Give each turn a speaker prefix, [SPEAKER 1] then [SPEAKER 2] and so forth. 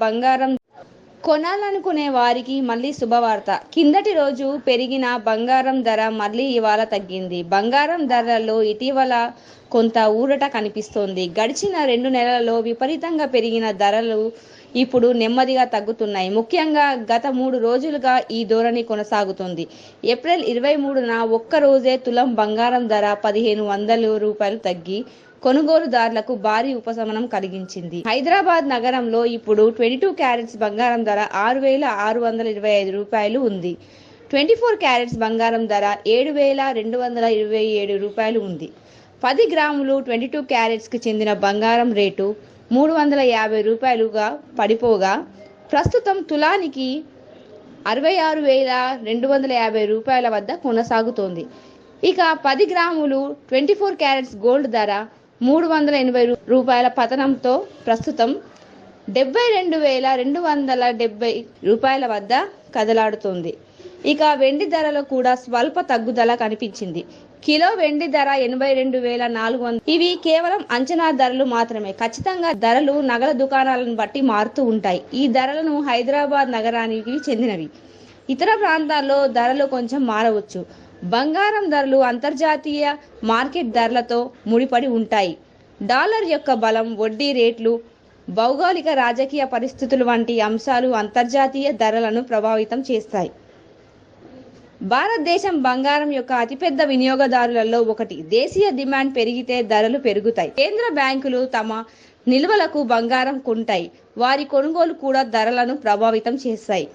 [SPEAKER 1] బంగారం కొనాలనుకునే వారికి మళ్ళీ శుభవార్త. కిందటి రోజు పెరిగిన బంగారం ధర మళ్ళీ ఇవాళ తగ్గింది. బంగారం ధరల్లో ఇటీవల కొంత ఊరట కనిపిస్తోంది. గడిచిన రెండు నెలలలో విపరీతంగా పెరిగిన ధరలు ఇప్పుడు నెమ్మదిగా తగ్గుతున్నాయి. ముఖ్యంగా గత మూడు రోజులుగా ఈ ధోరణి కొనసాగుతుంది. ఏప్రిల్ ఇరవై మూడున ఒక్క రోజే తులం బంగారం ధర పదిహేను వందల రూపాయలు తగ్గి కొనుగోలుదారులకు భారీ ఉపశమనం కలిగించింది. హైదరాబాద్ నగరంలో ఇప్పుడు ట్వంటీ టూ క్యారెట్స్ బంగారం ధర ఆరు వేల ఆరు వందల ఇరవై ఐదు రూపాయలు ఉంది. ట్వంటీ ఫోర్ క్యారెట్స్ బంగారం ధర ఏడు వేల రెండు వందల ఇరవై ఏడు రూపాయలు ఉంది. పది గ్రాములు ట్వంటీ టూ క్యారెట్స్కి చెందిన బంగారం రేటు మూడు వందల యాభై రూపాయలుగా పడిపోగా ప్రస్తుతం తులానికి అరవై ఆరు వేల రెండు వందల యాభై రూపాయల వద్ద కొనసాగుతోంది. ఇక పది గ్రాములు ట్వంటీ ఫోర్ క్యారెట్స్ గోల్డ్ ధర మూడు వందల ఎనభై రూ- రూపాయల పతనంతో ప్రస్తుతం డెబ్బై రెండు వేల రెండు వందల డెబ్బై రూపాయల వద్ద కదలాడుతోంది. ఇక వెండి ధరలో కూడా స్వల్ప తగ్గుదల కనిపించింది. కిలో వెండి ధర ఎనభై రెండు వేల నాలుగు వందలు ఇవి కేవలం అంచనా ధరలు మాత్రమే. ఖచ్చితంగా ధరలు నగల దుకాణాలను బట్టి మారుతూ ఉంటాయి. ఈ ధరలను హైదరాబాద్ నగరానికి చెందినవి. ఇతర ప్రాంతాల్లో ధరలు కొంచెం మారవచ్చు. బంగారం ధరలు అంతర్జాతీయ మార్కెట్ ధరలతో ముడిపడి ఉంటాయి. డాలర్ యొక్క బలం వడ్డీ రేట్లు భౌగోళిక రాజకీయ పరిస్థితులు వంటి అంశాలు అంతర్జాతీయ ధరలను ప్రభావితం చేస్తాయి. భారతదేశం బంగారం యొక్క అతిపెద్ద వినియోగదారులలో ఒకటి. దేశీయ డిమాండ్ పెరిగితే ధరలు పెరుగుతాయి. కేంద్ర బ్యాంకులు తమ నిల్వలకు బంగారం కొంటాయి. వారి కొనుగోలు కూడా ధరలను ప్రభావితం చేస్తాయి.